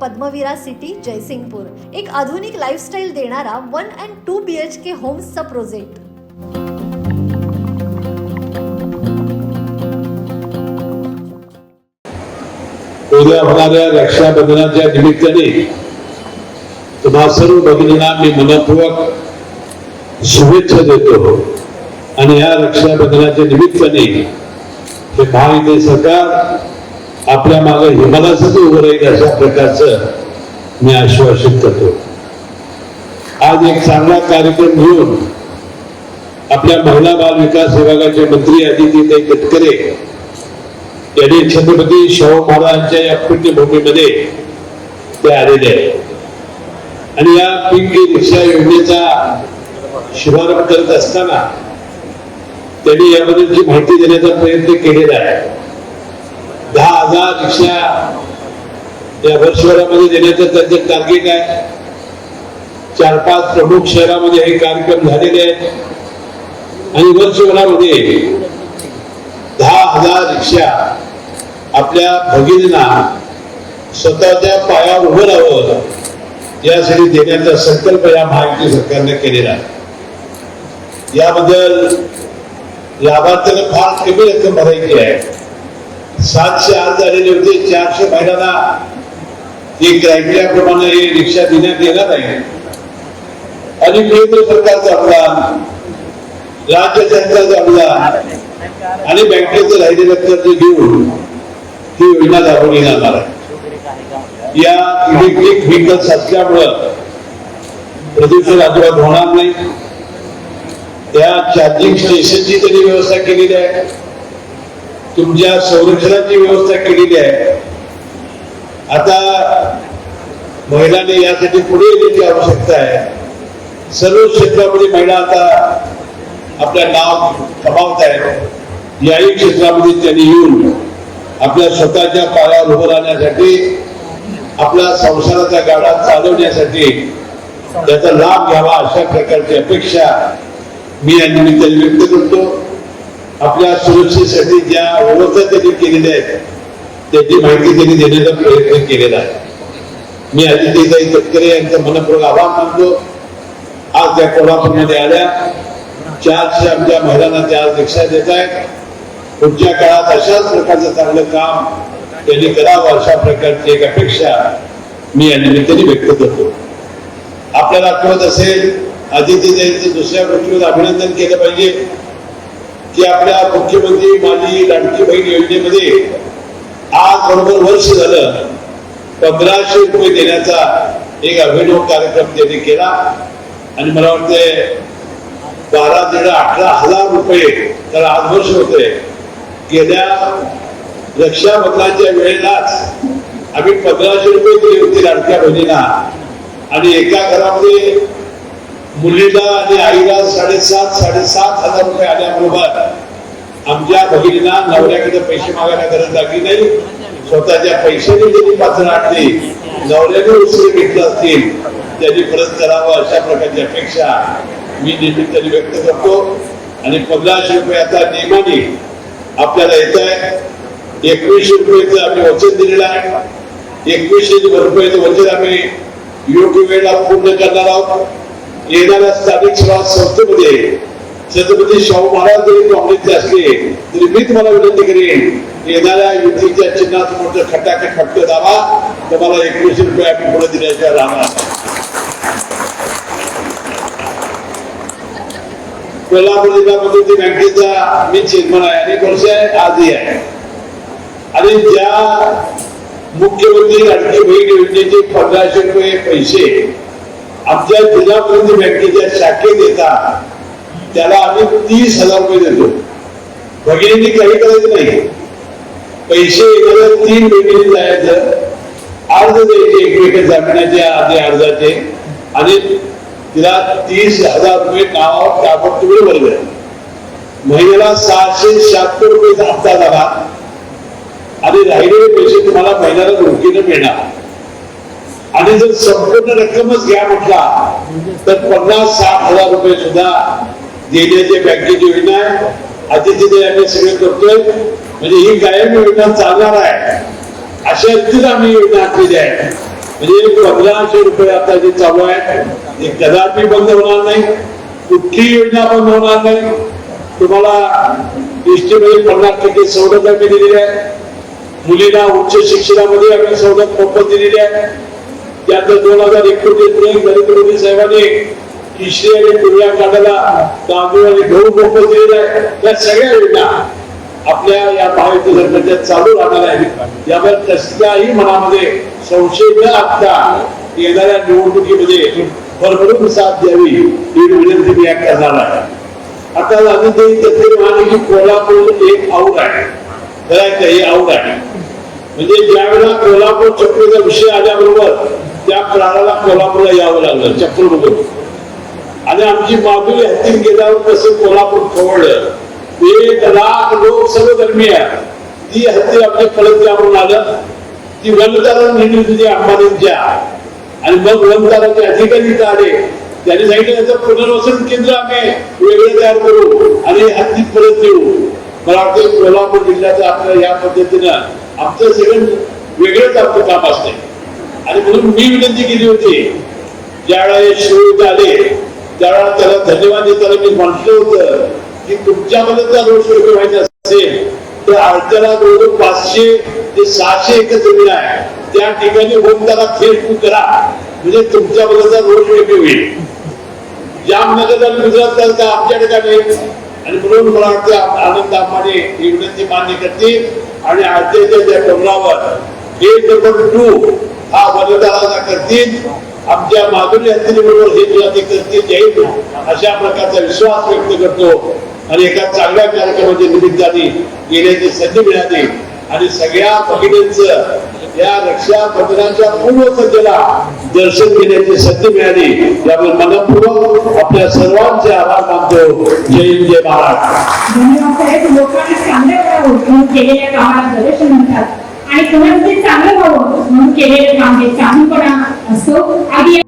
Padmavira city Jaysingpur. एक आधुनिक lifestyle देणारा one and two B H K होम्सचा project उद्या होणाऱ्या रक्षाबंधनाच्या निमित्ताने तुम्हा सर्व भगिनींना मी मनपूर्वक शुभेच्छा देतो आणि या रक्षाबंधनाच्या निमित्ताने हे महायुती सरकार आपल्या मागे हिमालयाच उभं राहील अशा प्रकारचं मी आश्वासित करतो. आज एक चांगला कार्यक्रम घेऊन आपल्या महिला बाल विकास विभागाचे मंत्री आदित्य तटकरे यांनी छत्रपती शाहू महाराजांच्या या पुण्यभूमीमध्ये ते आलेले आहेत. आणि या पिंक रिक्षा योजनेचा शुभारंभ करत असताना त्यांनी याबद्दलची माहिती देण्याचा प्रयत्न केलेला आहे. दहा हजार रिक्षा या वर्षभरामध्ये देण्याचं त्यांचं टार्गेट आहे. चार पाच प्रमुख शहरामध्ये हे कार्यक्रम झालेले आहेत. आणि वर्षभरामध्ये दहा हजार रिक्षा आपल्या भगिनींना स्वतःच्या पायावर उभं राहावं यासाठी देण्याचा संकल्प या महायुती सरकारने केलेला आहे. याबद्दल लाभार्थ्यांना फार कमी रक्कम भरायची आहे. सातशे आज झालेले होते चारशे महिन्यांना ही क्रायटेरियाप्रमाणे हे रिक्षा देण्यात येणार आहे आणि केंद्र सरकारचा अनुदान राज्य सरकारचा अनुदान आणि बँकेचं राहिलेलं कर्ज घेऊन ही योजना राबवली जाणार आहे. या इलेक्ट्रिक व्हेकल्स असल्यामुळं प्रदूषण अजिबात होणार नाही. त्या चार्जिंग स्टेशनची त्यांनी व्यवस्था केलेली आहे. तुमच्या संरक्षणाची व्यवस्था केलेली आहे. आता महिलांनी यासाठी पुढे येण्याची आवश्यकता आहे. सर्व क्षेत्रामध्ये महिला आता आपल्या नाव कमावत आहेत. याही क्षेत्रामध्ये त्यांनी येऊन आपल्या स्वतःच्या पायावर उभं राहण्यासाठी आपला संसाराचा गाडा चालवण्यासाठी त्याचा लाभ घ्यावा अशा प्रकारची अपेक्षा मी या निमित्ताने व्यक्त करतो. आपल्या सुरक्षेसाठी ज्या ओळखा त्यांनी केलेल्या आहेत त्याची माहिती त्यांनी देण्याचा प्रयत्न केलेला आहे. मी आदित्यताई तटकरे यांचा मनपूर्वक आभार मानतो. आज त्या कोल्हापूरमध्ये आल्या. चारशे आमच्या महिलांना त्या आज रिक्षा देत आहेत. पुढच्या काळात अशाच प्रकारचं चांगलं काम त्यांनी करावं अशा प्रकारची एक अपेक्षा मी या निमित्ताने व्यक्त करतो. आपल्याला आठवत असेल आदित्य दुसऱ्या गोष्टीवर अभिनंदन केलं पाहिजे. की आपल्या मुख्यमंत्री माझी लाडकी बहीण योजनेमध्ये आज बरोबर वर्ष झालं. पंधराशे रुपये देण्याचा एक अभिनव कार्यक्रम त्यांनी केला. आणि मला वाटते बारा दीड अठरा हजार रुपये तर आज वर्ष होते गेल्या रक्षाबंधनाच्या वेळेलाच आम्ही पंधराशे रुपये दिले होते लाडक्या बहिणीला आणि एका घरामध्ये मुलीला आणि आईला साडेसात साडेसात हजार रुपये आल्याबरोबर आमच्या भगिनींना नवऱ्याकडे पैसे मागायला गरज लागली नाही? स्वतःच्या पैशाने जरी पात्र आणली नवऱ्याने उसरे घेतले असतील त्यांनी परत करावं अशा प्रकारची अपेक्षा मी निमित्ताने व्यक्त करतो. आणि पंधराशे रुपये आता नियमाने आपल्याला येत आहे. एकवीसशे रुपये आम्ही वचन दिलेलं आहे. एकवीसशे रुपये वचन आम्ही योग्य वेळेला पूर्ण करणार आहोत. येणाऱ्या स्थानिक स्वराज संस्थेमध्ये छत्रपती शाहू महाराज जरी काँग्रेसचे असले तरी मी तुम्हाला विनंती करेन येणाऱ्या युतीच्या चिन्हात मोठं खटाके खटक दावा तुम्हाला एकवीसशे रुपये आम्ही पुढे दिल्याशिवाय राहणार कोल्हापूर जिल्हा मध्यवर्ती बँकेचा मी चेअरमन आहे. अनेक वर्ष आहे आजही आहे. आणि ज्या मुख्यमंत्री लाडकी बहीण योजनेचे पंधराशे रुपये पैसे आमच्या जिल्हा मध्यवर्ती बँकेच्या शाखेत येतात त्याला आम्ही तीस हजार रुपये देतो. भगिनींनी काही करायचं नाही. पैसे एखाद्या तीन भगिनी जायचं. अर्ज द्यायचे एकमेक जामिनाच्या आधी अर्जाचे. आणि तिला तीस हजार रुपये नावावर ताबडतोब वर्ग महिन्याला सहाशे शहात्तर रुपये हप्ता झाला. आणि राहिलेले पैसे तुम्हाला महिन्याला रोखीनं मिळणार. आणि जर संपूर्ण रक्कमच घ्या म्हटला तर पन्नास साठ हजार रुपये सुद्धा देण्याची बँकेची योजना आहे. अतिथी आम्ही सगळे करतोय. म्हणजे ही कायम योजना चालणार आहे. अशा रीतीने आम्ही योजना आखलेली आहे. म्हणजे पंधराशे रुपये आता जे चालू आहे ते कदापि बंद होणार नाही. कुठली योजना बंद होणार नाही. तुम्हाला एसटीमध्ये पन्नास टक्के सवलत आम्ही दिलेली आहे. मुलींना उच्च शिक्षणामध्ये आम्ही सवलत मोफत दिलेली आहे. त्यातलं दोन हजार एकोणीस नरेंद्र मोदी साहेबांनी किशरी आणि पुण्या काढायला तांदूळ आणि गहू मोफत दिलेला आहे या सगळ्या योजना आपल्या या महायुती सरकारच्या चालू राहणार आहेत. यावर कसल्याही मनामध्ये संशय न असता येणाऱ्या निवडणुकीमध्ये भरभरून साथ द्यावी ही विनंती मी करणार आहे. आता झालं ते तथ्य की कोल्हापूर एक आऊट आहे. करायचं हे आऊट आहे. म्हणजे ज्यावेळेला कोल्हापूर चक्रीचा विषय आल्याबरोबर त्या प्राणाला कोल्हापूरला यावं लागलं चक्र बघून आणि आमची माधुरी हत्तीत गेल्यावर कसं कोल्हापूर खवळलं एक लाख लोक सर्व धर्मीय ती हत्ती आमच्या फलक म्हणून आलं. ती वनतारा नेली तुझी अंबानींच्या आणि मग वनताराचे अधिकारी इथं आले. त्यांनी सांगितलं याचं पुनर्वसन केंद्र आम्ही वेगळं तयार करू आणि हत्ती परत देऊ मला वाटतं कोल्हापूर जिल्ह्याचं आपल्या या पद्धतीनं आमचं सगळं वेगळंच आपलं काम असतंय. आणि म्हणून मी विनंती केली होती ज्यावेळेला शिवते आले त्यावेळेला त्याला धन्यवाद देताना मी म्हटलं होतं की तुमच्यामध्ये त्या दोनशे रुपये व्हायचं असेल तर अर्ध्याला जवळजवळ पाचशे ते सहाशे एकर जमीन आहे. त्या ठिकाणी होम त्याला थेट तू करा. म्हणजे तुमच्या बदलचा रोज योग्य होईल. जामनगरला गुजरात का आमच्या ठिकाणी आणि म्हणून मला वाटतं आनंद आम्हाने ही विनंती मान्य करतील आणि आजच्या त्या डोंगरावर गेट नंबर टू हा वनदाराचा करतील. आमच्या माधुरी बरोबर हे तुला ते करतील जाईल अशा प्रकारचा विश्वास व्यक्त करतो. आणि एका चांगल्या कार्यक्रमाच्या निमित्ताने येण्याची संधी मिळाली. आणि सगळ्या भगिनींच या रक्षाबंधनाच्या पूर्वसज्जेला दर्शन घेण्याची संधी मिळाली. यामुळे मनपूर्वक आपल्या सर्वांचे आभार मानतो. जय हिंद जय महाराज धन्यवाद. साहेब लोकांनी चांगल्या व्हावं केलेल्या कामाला दर्शन म्हणतात. आणि कोणाचं ते चांगलं व्हावं. म्हणून केलेलं काम हे चांगलपणा असतो आधी